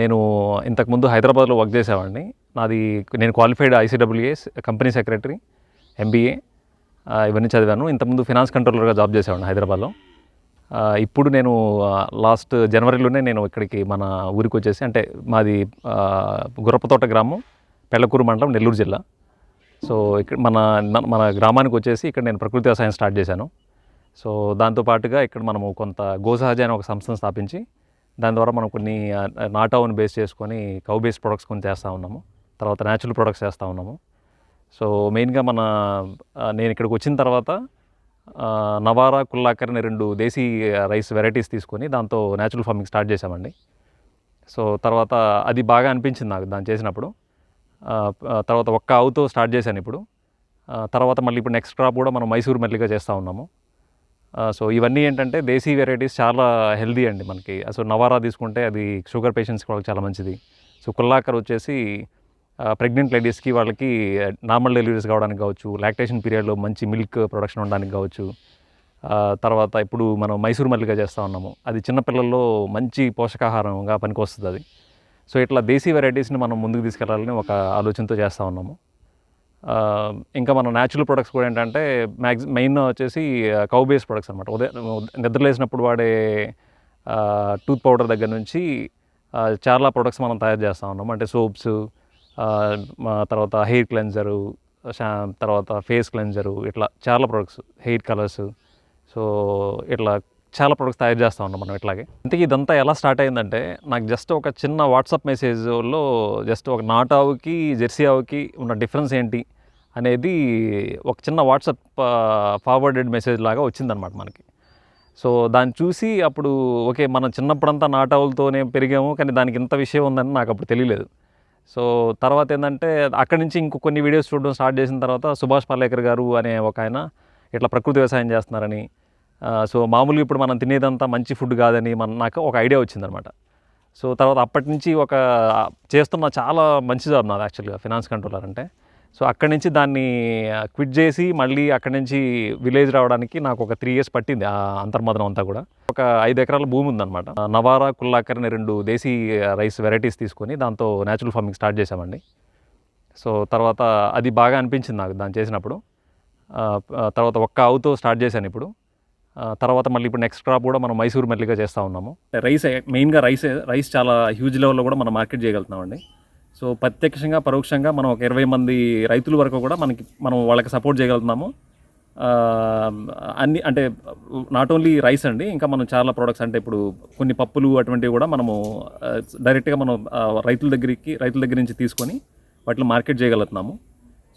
నేను ఇంతకుముందు హైదరాబాద్లో వర్క్ చేసేవాడిని. నాది నేను qualified ICWS company secretary MBA ఇవన్నీ చదివాను. ఇంతకుముందు ఫినాన్స్ కంట్రోలర్గా జాబ్ చేసేవాడిని హైదరాబాద్లో. ఇప్పుడు నేను లాస్ట్ జనవరిలోనే నేను ఇక్కడికి మన ఊరికి వచ్చేసి అంటే మాది గుర్రపతోట గ్రామం పెళ్ళకూరు మండలం నెల్లూరు జిల్లా. సో ఇక్కడ మన మన గ్రామానికి వచ్చేసి ఇక్కడ నేను ప్రకృతి వ్యవసాయం స్టార్ట్ చేశాను. సో దాంతో పాటుగా ఇక్కడ మనము కొంత గోసహజ అనే ఒక సంస్థను స్థాపించి దాని ద్వారా మనం కొన్ని నాటావుని బేస్ చేసుకొని కౌ బేస్ ప్రొడక్ట్స్ కొన్ని చేస్తూ ఉన్నాము. తర్వాత న్యాచురల్ ప్రొడక్ట్స్ చేస్తూ ఉన్నాము. సో మెయిన్గా మన నేను ఇక్కడికి వచ్చిన తర్వాత నవారా కుల్లాకర్ అనే రెండు దేశీ రైస్ వెరైటీస్ తీసుకొని దాంతో న్యాచురల్ ఫార్మింగ్ స్టార్ట్ చేశామండి. సో తర్వాత అది బాగా అనిపించింది నాకు దాన్ని చేసినప్పుడు. తర్వాత ఒక్క ఆవుతో స్టార్ట్ చేశాను ఇప్పుడు. తర్వాత మళ్ళీ ఇప్పుడు నెక్స్ట్ క్రాప్ కూడా మనం మైసూర్ మల్లిగా చేస్తూ ఉన్నాము. సో ఇవన్నీ ఏంటంటే దేశీ వెరైటీస్ చాలా హెల్దీ అండి మనకి. సో నవారా తీసుకుంటే అది షుగర్ పేషెంట్స్కి వాళ్ళకి చాలా మంచిది. సో కుల్లాకర్ వచ్చేసి ప్రెగ్నెంట్ లేడీస్కి వాళ్ళకి నార్మల్ డెలివరీస్ కావడానికి కావచ్చు లాక్టేషన్ పీరియడ్లో మంచి మిల్క్ ప్రొడక్షన్ ఉండడానికి కావచ్చు. తర్వాత ఇప్పుడు మనం మైసూర్ మల్లిగా చేస్తూ ఉన్నాము. అది చిన్నపిల్లల్లో మంచి పోషకాహారంగా పనికొస్తుంది అది. సో ఇట్లా దేశీ వెరైటీస్ని మనం ముందుకు తీసుకెళ్ళాలని ఒక ఆలోచనతో చేస్తూ ఉన్నాము. ఇంకా మన న్యాచురల్ ప్రొడక్ట్స్ కూడా ఏంటంటే మ్యాక్సి మెయిన్ వచ్చేసి కౌ బేస్ ప్రొడక్ట్స్ అనమాట ఉదయం నిద్రలేసినప్పుడు వాడే టూత్ పౌడర్ దగ్గర నుంచి చాలా ప్రొడక్ట్స్ మనం తయారు చేస్తూ ఉన్నాం. అంటే సోప్స్ తర్వాత హెయిర్ క్లెన్జరు షా తర్వాత ఫేస్ క్లెన్జరు ఇట్లా చాలా ప్రొడక్ట్స్ హెయిర్ కలర్స్ సో ఇట్లా చాలా ప్రొడక్ట్స్ తయారు చేస్తూ ఉన్నాం మనం ఇట్లాగే. ఇంతకీ ఇదంతా ఎలా స్టార్ట్ అయిందంటే నాకు జస్ట్ ఒక చిన్న వాట్సాప్ మెసేజ్లో జస్ట్ ఒక నాట్ ఆవుకి జెర్సీ ఆవుకి ఉన్న డిఫరెన్స్ ఏంటి అనేది ఒక చిన్న వాట్సాప్ ఫార్వర్డెడ్ మెసేజ్ లాగా వచ్చిందనమాట మనకి. సో దాన్ని చూసి అప్పుడు ఓకే మనం చిన్నప్పుడంతా నాటావులతోనే పెరిగాము కానీ దానికి ఇంత విషయం ఉందని నాకు అప్పుడు తెలియలేదు. సో తర్వాత ఏంటంటే అక్కడి నుంచి ఇంకో కొన్ని వీడియోస్ చూడడం స్టార్ట్ చేసిన తర్వాత సుభాష్ పాలేకర్ గారు అనే ఒక ఆయన ఇట్లా ప్రకృతి వ్యవసాయం చేస్తున్నారని సో మామూలుగా ఇప్పుడు మనం తినేదంతా మంచి ఫుడ్ కాదని మన నాకు ఒక ఐడియా వచ్చిందనమాట. సో తర్వాత అప్పటి నుంచి ఒక చేస్తున్న చాలా మంచి జాబ్ నాది యాక్చువల్గా ఫినాన్స్ కంట్రోలర్ అంటే. సో అక్కడి నుంచి దాన్ని క్విట్ చేసి మళ్ళీ అక్కడి నుంచి విలేజ్ రావడానికి నాకు ఒక త్రీ ఇయర్స్ పట్టింది ఆ అంతర్మదనం అంతా కూడా. ఒక ఐదు ఎకరాల భూమి ఉందన్నమాట నవారా కుల్లాకర్ అనే రెండు దేశీ రైస్ వెరైటీస్ తీసుకొని దాంతో న్యాచురల్ ఫార్మింగ్ స్టార్ట్ చేశామండి. సో తర్వాత అది బాగా అనిపించింది నాకు దాన్ని చేసినప్పుడు. తర్వాత ఒక్క ఆవుతో స్టార్ట్ చేశాను ఇప్పుడు. తర్వాత మళ్ళీ ఇప్పుడు నెక్స్ట్ క్రాప్ కూడా మనం మైసూర్ మల్లిగా చేస్తూ ఉన్నాము. రైస్ మెయిన్గా రైస్ రైస్ చాలా హ్యూజ్ లెవెల్లో కూడా మనం మార్కెట్ చేయగలుగుతున్నామండి. సో ప్రత్యక్షంగా పరోక్షంగా మనం ఒక ఇరవై మంది రైతుల వరకు కూడా మనకి మనం వాళ్ళకి సపోర్ట్ చేయగలుగుతున్నాము. అన్ని అంటే నాట్ ఓన్లీ రైస్ అండి ఇంకా మనం చాలా ప్రోడక్ట్స్ అంటే ఇప్పుడు కొన్ని పప్పులు అటువంటివి కూడా మనము డైరెక్ట్గా మనం రైతుల దగ్గరికి రైతుల దగ్గర నుంచి తీసుకొని వాటిని మార్కెట్ చేయగలుగుతున్నాము.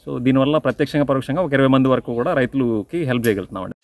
సో దీనివల్ల ప్రత్యక్షంగా పరోక్షంగా ఒక ఇరవై మంది వరకు కూడా రైతులకి హెల్ప్ చేయగలుగుతున్నామండి.